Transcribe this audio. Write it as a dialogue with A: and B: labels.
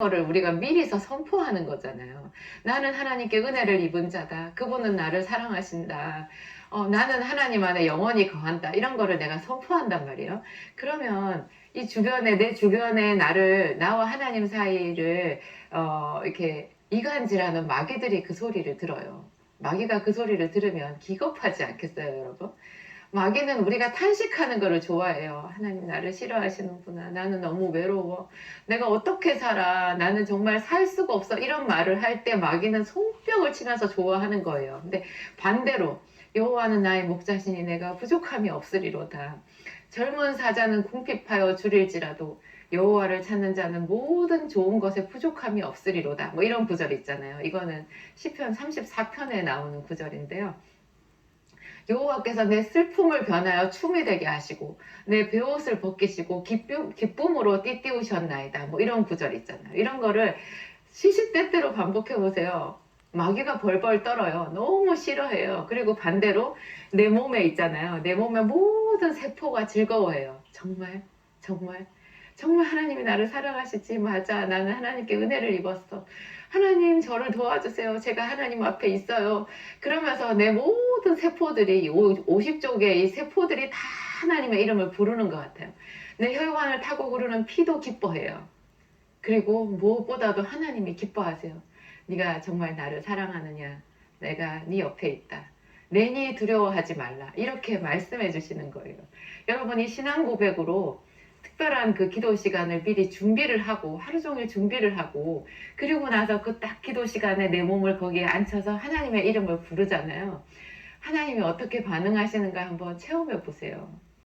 A: 거를 우리가 미리서 선포하는 거잖아요. 나는 하나님께 은혜를 입은 자다. 그분은 나를 사랑하신다. 어, 나는 하나님 안에 영원히 거한다. 이런 거를 내가 선포한단 말이에요. 그러면 이 주변에, 내 주변에 나를, 나와 하나님 사이를, 어, 이렇게 이간질하는 마귀들이 그 소리를 들어요. 마귀가 그 소리를 들으면 기겁하지 않겠어요, 여러분? 마귀는 우리가 탄식하는 거를 좋아해요. 하나님 나를 싫어하시는구나. 나는 너무 외로워. 내가 어떻게 살아? 나는 정말 살 수가 없어. 이런 말을 할 때 마귀는 손뼉을 치면서 좋아하는 거예요. 근데 반대로 여호와는 나의 목자시니 내가 부족함이 없으리로다. 젊은 사자는 궁핍하여 줄일지라도 여호와를 찾는 자는 모든 좋은 것에 부족함이 없으리로다. 뭐 이런 구절 있잖아요. 이거는 시편 34편에 나오는 구절인데요. 여호와께서 내 슬픔을 변하여 춤이 되게 하시고 내 베옷을 벗기시고 기쁨, 기쁨으로 띠띠우셨나이다. 뭐 이런 구절 있잖아요. 이런 거를 시시때때로 반복해 보세요. 마귀가 벌벌 떨어요. 너무 싫어해요. 그리고 반대로 내 몸에 있잖아요. 내 몸의 모든 세포가 즐거워해요. 정말, 정말, 정말 하나님이 나를 사랑하시지. 맞아. 나는 하나님께 은혜를 입었어. 하나님 저를 도와주세요. 제가 하나님 앞에 있어요. 그러면서 내 모든 세포들이 50쪽의 이 세포들이 다 하나님의 이름을 부르는 것 같아요. 내 혈관을 타고 흐르는 피도 기뻐해요. 그리고 무엇보다도 하나님이 기뻐하세요. 네가 정말 나를 사랑하느냐? 내가 네 옆에 있다. 내니 두려워하지 말라. 이렇게 말씀해 주시는 거예요. 여러분이 신앙 고백으로 특별한 그 기도 시간을 미리 준비를 하고 하루 종일 준비를 하고 그리고 나서 그 딱 기도 시간에 내 몸을 거기에 앉혀서 하나님의 이름을 부르잖아요. 하나님이 어떻게 반응하시는가 한번 체험해 보세요.